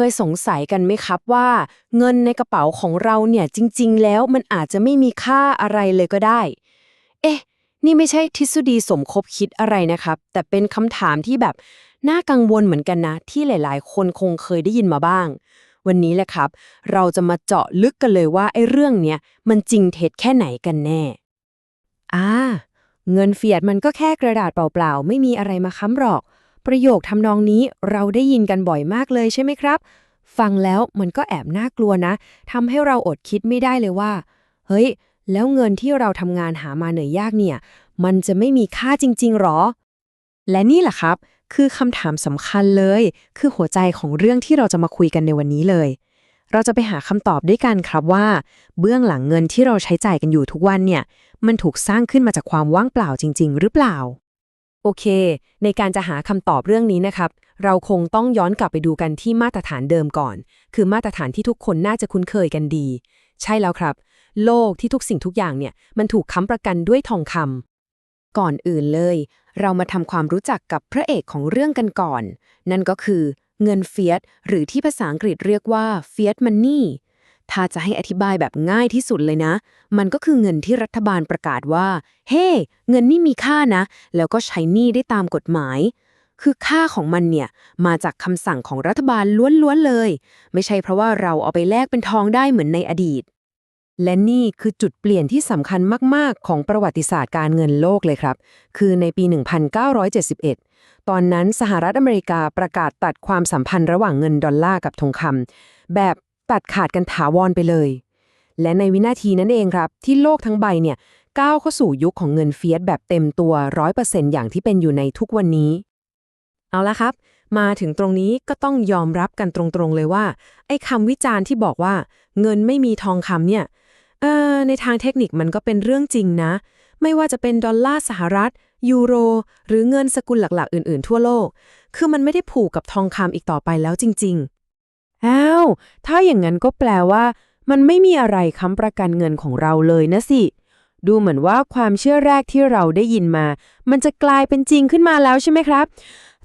เคยสงสัยกันไหมครับว่า เงินในกระเป๋าของเราเนี่ยจริง ๆ แล้วมันอาจจะไม่มีค่าอะไรเลยก็ได้ เอ๊ะ นี่ไม่ใช่ทฤษฎีสมคบคิดอะไรนะครับ แต่เป็นคำถามที่แบบน่ากังวลเหมือนกันนะ ที่หลาย ๆ คนคงเคยได้ยินมาบ้าง วันนี้แหละครับ เราจะมาเจาะลึกกันเลยว่าไอ้เรื่องเนี้ยมันจริงเท็จแค่ไหนกันแน่อ่าเงินเฟียดมันก็แค่กระดาษเปล่า ๆ ไม่มีอะไรมาค้ำหรอก ประโยคทำนองนี้เราได้ยินกันบ่อยมากเลยใช่ไหมครับ ฟังแล้วมันก็แอบน่ากลัวนะทำให้เราอดคิดไม่ได้เลยว่า เฮ้ย แล้วเงินที่เราทำงานหามาเหนื่อยยากเนี่ย มันจะไม่มีค่าจริง ๆหรอ และนี่แหละครับ คือคำถามสำคัญเลย คือหัวใจของเรื่องที่เราจะมาคุยกันในวันนี้เลย เราจะไปหาคำตอบด้วยกันครับว่า เบื้องหลังเงินที่เราใช้จ่ายกันอยู่ทุกวันเนี่ย มันถูกสร้างขึ้นมาจากความว่างเปล่าจริง ๆ หรือเปล่า โอเค ในการจะหาคำตอบเรื่องนี้นะครับ เราคงต้องย้อนกลับไปดูกันที่มาตรฐานเดิมก่อน คือมาตรฐานที่ทุกคนน่าจะคุ้นเคยกันดี ใช่แล้วครับ โลกที่ทุกสิ่งทุกอย่างเนี่ย มันถูกค้ำประกันด้วยทองคำก่อนอื่นเลย เรามาทำความรู้จักกับพระเอกของเรื่องกันก่อน นั่นก็คือ เงินเฟียสหรือที่ภาษาอังกฤษเรียกว่า fiat money ถ้าจะให้อธิบายแบบง่ายที่สุดเลยนะ มันก็คือเงินที่รัฐบาลประกาศว่า เฮ้เงินนี่มีค่านะ แล้วก็ใช้หนี้ได้ตามกฎหมาย คือค่าของมันเนี่ยมาจากคำสั่งของรัฐบาลล้วนๆเลย ไม่ใช่เพราะว่าเราเอาไปแลกเป็นทองได้เหมือนในอดีต และนี่คือจุดเปลี่ยนที่สำคัญมากๆ ของประวัติศาสตร์การเงินโลกเลยครับ คือในปี 1971ตอนนั้นสหรัฐอเมริกาประกาศตัดความสัมพันธ์ระหว่างเงินดอลลาร์กับทองคำแบบ ตัดขาดกันถาวรไปเลย และในวินาทีนั้นเองครับ ที่โลกทั้งใบเนี่ยก้าวเข้าสู่ยุคของเงินเฟียสแบบเต็มตัว 100%อย่างที่เป็นอยู่ในทุกวันนี้ เอาละครับ มาถึงตรงนี้ก็ต้องยอมรับกันตรงๆเลยว่า ไอ้คำวิจารณ์ที่บอกว่า เงินไม่มีทองคำเนี่ยเออในทางเทคนิคมันก็เป็นเรื่องจริงนะ ไม่ว่าจะเป็นดอลลาร์สหรัฐ ยูโร หรือเงินสกุลหลักๆ อื่นๆ ทั่วโลก คือมันไม่ได้ผูกกับทองคำอีกต่อไปแล้วจริง ๆ อ้าว ถ้าอย่างนั้นก็แปลว่า มันไม่มีอะไรค้ำประกันเงินของเราเลยนะสิ ดูเหมือนว่าความเชื่อแรกที่เราได้ยินมา มันจะกลายเป็นจริงขึ้นมาแล้วใช่ไหมครับ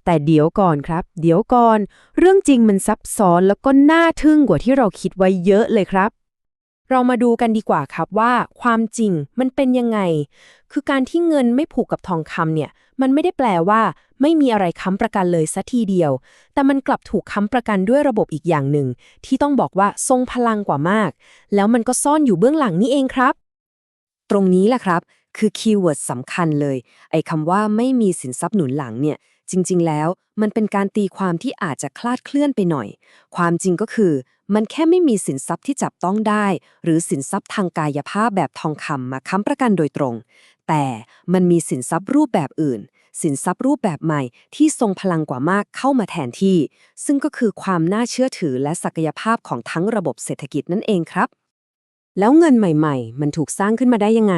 แต่เดี๋ยวก่อนครับ เดี๋ยวก่อน เรื่องจริงมันซับซ้อนแล้วก็น่าทึ่งกว่าที่เราคิดไว้เยอะเลยครับ เรามาดูกันดีกว่าครับว่าความจริงมันเป็นยังไง คือการที่เงินไม่ผูกกับทองคำเนี่ย มันไม่ได้แปลว่า ไม่มีอะไรค้ำประกันเลยสัทีเดียว แต่มันกลับถูกค้ำประกันด้วยระบบอีกอย่างหนึ่ง ที่ต้องบอกว่าทรงพลังกว่ามาก แล้วมันก็ซ่อนอยู่เบื้องหลังนี่เองครับ ตรงนี้แหละครับ คือคีย์เวิร์ดสำคัญเลย ไอ้คำว่าไม่มีสินทรัพย์หนุนหลังเนี่ย จริง ๆ แล้วมันเป็นการตีความที่อาจจะคลาดเคลื่อนไปหน่อย ความจริงก็คือ มันแค่ไม่มีสินทรัพย์ที่จับต้องได้ หรือสินทรัพย์ทางกายภาพแบบทองคำมาค้ำประกันโดยตรง แต่มันมีสินทรัพย์รูปแบบอื่น สินทรัพย์รูปแบบใหม่ที่ทรงพลังกว่ามากเข้ามาแทนที่ ซึ่งก็คือความน่าเชื่อถือและศักยภาพของทั้งระบบเศรษฐกิจนั่นเองครับ แล้วเงินใหม่ ๆ มันถูกสร้างขึ้นมาได้ยังไง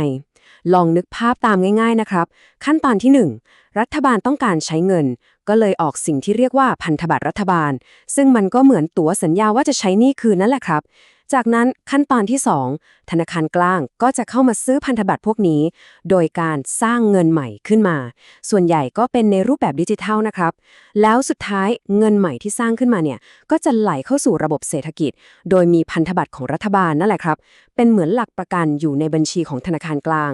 ลองนึกภาพตามง่าย ๆนะครับ ขั้นตอนที่ 1 รัฐบาลต้องการใช้เงิน ก็เลยออกสิ่งที่เรียกว่าพันธบัตรรัฐบาล ซึ่งมันก็เหมือนตั๋วสัญญาว่าจะใช้หนี้คืนนั่นแหละครับ จากนั้นขั้นตอนที่ 2 ธนาคารกลางก็จะเข้ามาซื้อพันธบัตรพวกนี้ โดยการสร้างเงินใหม่ขึ้นมา ส่วนใหญ่ก็เป็นในรูปแบบดิจิทัลนะครับ แล้วสุดท้ายเงินใหม่ที่สร้างขึ้นมาเนี่ยก็จะไหลเข้าสู่ระบบเศรษฐกิจ โดยมีพันธบัตรของรัฐบาลนั่นแหละครับ เป็นเหมือนหลักประกันอยู่ในบัญชีของธนาคารกลาง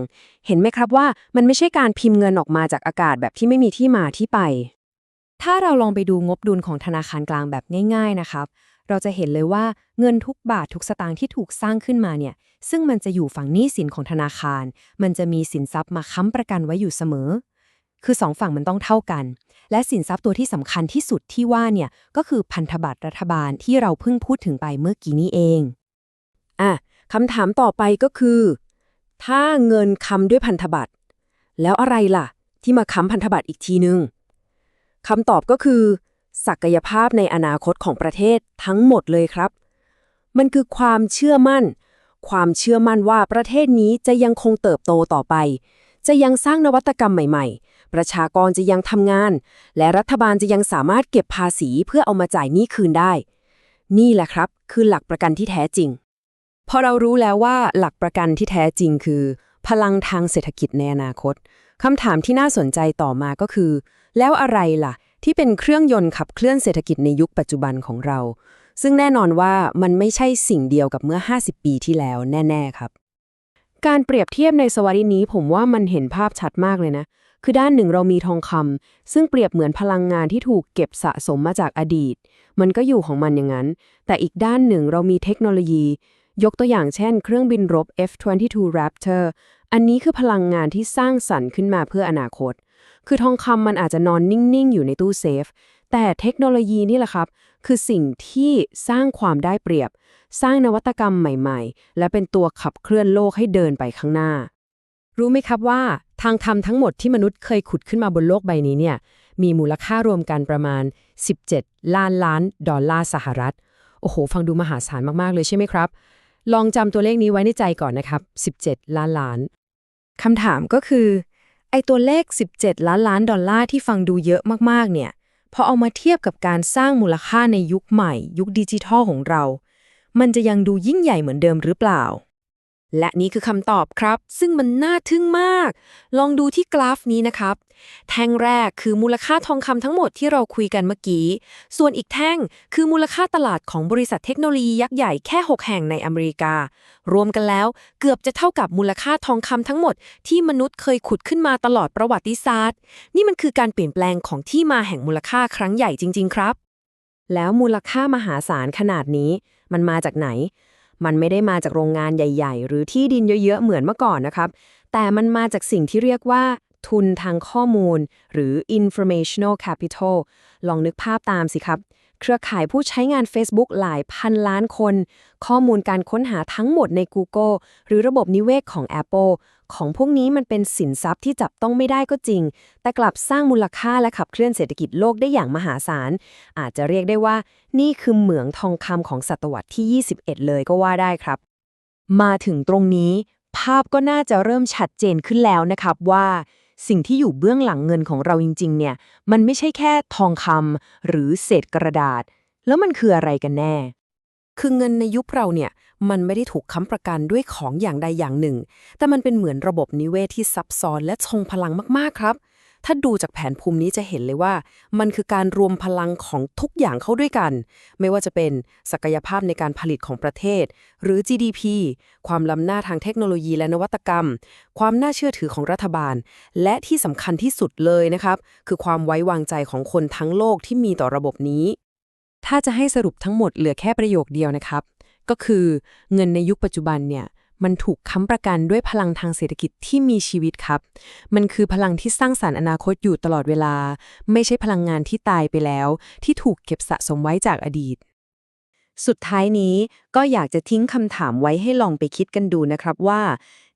เห็นไหมครับว่ามันไม่ใช่การพิมพ์เงินออกมาจากอากาศแบบที่ไม่มีที่มาที่ไป ถ้าเราลองไปดูงบดุลของธนาคารกลางแบบง่าย ๆนะครับ เราจะเห็นเลยว่าเงินทุกบาททุกสตางค์ที่ถูกสร้างขึ้นมาเนี่ย ซึ่งมันจะอยู่ฝั่งหนี้สินของธนาคาร มันจะมีสินทรัพย์มาค้ำประกันไว้อยู่เสมอ คือสองฝั่งมันต้องเท่ากัน และสินทรัพย์ตัวที่สำคัญที่สุดที่ว่าเนี่ยก็คือพันธบัตรรัฐบาลที่เราเพิ่งพูดถึงไปเมื่อกี้นี้เอง อะคำถามต่อไปก็คือ ถ้าเงินค้ำด้วยพันธบัตรแล้วอะไรล่ะ ที่มาค้ำพันธบัตรอีกทีนึง คำตอบก็คือ ศักยภาพในอนาคตของประเทศทั้งหมดเลยครับ มันคือความเชื่อมั่น ความเชื่อมั่นว่าประเทศนี้จะยังคงเติบโตต่อไป จะยังสร้างนวัตกรรมใหม่ๆ ประชากรจะยังทำงาน และรัฐบาลจะยังสามารถเก็บภาษีเพื่อเอามาจ่ายหนี้คืนได้ นี่แหละครับ คือหลักประกันที่แท้จริง พอเรารู้แล้วว่าหลักประกันที่แท้จริงคือ พลังทางเศรษฐกิจในอนาคตคำถามที่น่าสนใจต่อมาก็คือ แล้วอะไรล่ะ ที่เป็นเครื่องยนต์ขับเคลื่อนเศรษฐกิจในยุคปัจจุบันของเรา ซึ่งแน่นอนว่ามันไม่ใช่สิ่งเดียวกับเมื่อ 50 ปีที่แล้วแน่ ๆ ครับ การเปรียบเทียบในสวรรค์นี้ผมว่ามันเห็นภาพชัดมากเลยนะ คือด้านหนึ่งเรามีทองคำซึ่งเปรียบเหมือนพลังงานที่ถูกเก็บสะสมมาจากอดีต มันก็อยู่ของมันอย่างนั้น แต่อีกด้านหนึ่งเรามีเทคโนโลยี ยกตัวอย่างเช่น เครื่องบินรบ F-22 Raptor อันนี้คือพลังงานที่สร้างสรรค์ขึ้นมาเพื่ออนาคต คือทองคำมันอาจจะนอนนิ่ง ๆ อยู่ในตู้เซฟ แต่เทคโนโลยีนี่แหละครับ คือสิ่งที่สร้างความได้เปรียบ สร้างนวัตกรรมใหม่ ๆ และเป็นตัวขับเคลื่อนโลกให้เดินไปข้างหน้า รู้ไหมครับว่าทางทำทั้งหมดที่มนุษย์เคยขุดขึ้นมาบนโลกใบนี้เนี่ย มีมูลค่ารวมกันประมาณ 17 ล้านล้านดอลลาร์สหรัฐ โอ้โห ฟังดูมหาศาลมากๆเลยใช่ไหมครับ ลองจำตัวเลขนี้ไว้ในใจก่อนนะครับ 17 ล้านล้านคำถามก็คือ ไอตัวเลข 17 ล้านล้านดอลลาร์ที่ฟังดูเยอะมากๆ เนี่ย พอเอามาเทียบกับการสร้างมูลค่าในยุคใหม่ ยุคดิจิทัลของเรา มันจะยังดูยิ่งใหญ่เหมือนเดิมหรือเปล่า และนี่คือคำตอบครับ ซึ่งมันน่าทึ่งมาก ลองดูที่กราฟนี้นะครับ แท่งแรกคือมูลค่าทองคำทั้งหมดที่เราคุยกันเมื่อกี้ ส่วนอีกแท่งคือมูลค่าตลาดของบริษัทเทคโนโลยียักษ์ใหญ่แค่ 6 แห่งในอเมริกา รวมกันแล้วเกือบจะเท่ากับมูลค่าทองคำทั้งหมด ที่มนุษย์เคยขุดขึ้นมาตลอดประวัติศาสตร์ นี่มันคือการเปลี่ยนแปลงของที่มาแห่งมูลค่าครั้งใหญ่จริง ๆ ครับ แล้วมูลค่ามหาศาลขนาดนี้ มันมาจากไหน มันไม่ได้มาจากโรงงานใหญ่ ๆ หรือที่ดินเยอะๆ เหมือนเมื่อก่อนนะครับ แต่มันมาจากสิ่งที่เรียกว่าทุนทางข้อมูล หรือ informational capital ลองนึกภาพตามสิครับ เครือข่ายผู้ใช้งาน Facebook หลายพันล้านคน ข้อมูลการค้นหาทั้งหมดใน Google หรือระบบนิเวศของ Apple ของพวกนี้มันเป็นสินทรัพย์ที่จับต้องไม่ได้ก็จริง แต่กลับสร้างมูลค่าและขับเคลื่อนเศรษฐกิจโลกได้อย่างมหาศาล อาจจะเรียกได้ว่า นี่คือเหมืองทองคำของศตวรรษที่ 21 เลยก็ว่าได้ครับ มาถึงตรงนี้ ภาพก็น่าจะเริ่มชัดเจนขึ้นแล้วนะครับว่าสิ่งที่อยู่เบื้องหลังเงินของเราจริง ๆ เนี่ย มันไม่ใช่แค่ทองคำหรือเศษกระดาษ แล้วมันคืออะไรกันแน่ คือเงินในยุคเราเนี่ย มันไม่ได้ถูกค้ำประกันด้วยของอย่างใดอย่างหนึ่ง แต่มันเป็นเหมือนระบบนิเวศที่ซับซ้อนและทรงพลังมากๆครับ ถ้าดูจากแผนภูมินี้จะเห็นเลยว่า มันคือการรวมพลังของทุกอย่างเข้าด้วยกัน ไม่ว่าจะเป็นศักยภาพในการผลิตของประเทศ หรือ GDP ความล้ำหน้าทางเทคโนโลยีและนวัตกรรม ความน่าเชื่อถือของรัฐบาล และที่สำคัญที่สุดเลยนะครับ คือความไว้วางใจของคนทั้งโลกที่มีต่อระบบนี้ถ้าจะให้สรุปทั้งหมดเหลือแค่ประโยคเดียวนะครับ ก็คือเงินในยุคปัจจุบันเนี่ยมันถูกค้ำประกันด้วยพลังทางเศรษฐกิจที่มีชีวิตครับ มันคือพลังที่สร้างสารรค์อนาคตอยู่ตลอดเวลา ไม่ใช่พลังงานที่ตายไปแล้ว ที่ถูกเก็บสะสมไว้จากอดีต สุดท้ายนี้ก็อยากจะทิ้งคำถามไว้ให้ลองไปคิดกันดูนะครับว่า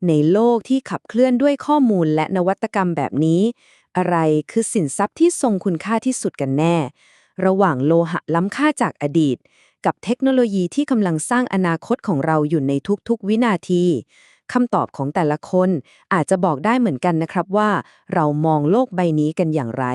ในโลกที่ขับเคลื่อนด้วยข้อมูลและนวัตกรรมแบบนี้ อะไรคือสินทรัพย์ที่ทรงคุณค่าที่สุดกันแน่ ระหว่างโลหะล้ำค่าจากอดีต กับเทคโนโลยีที่กำลังสร้างอนาคตของเราอยู่ในทุกๆ วินาทีคำตอบของแต่ละคนอาจจะบอกได้เหมือนกันนะครับว่า เรามองโลกใบนี้กันอย่างไร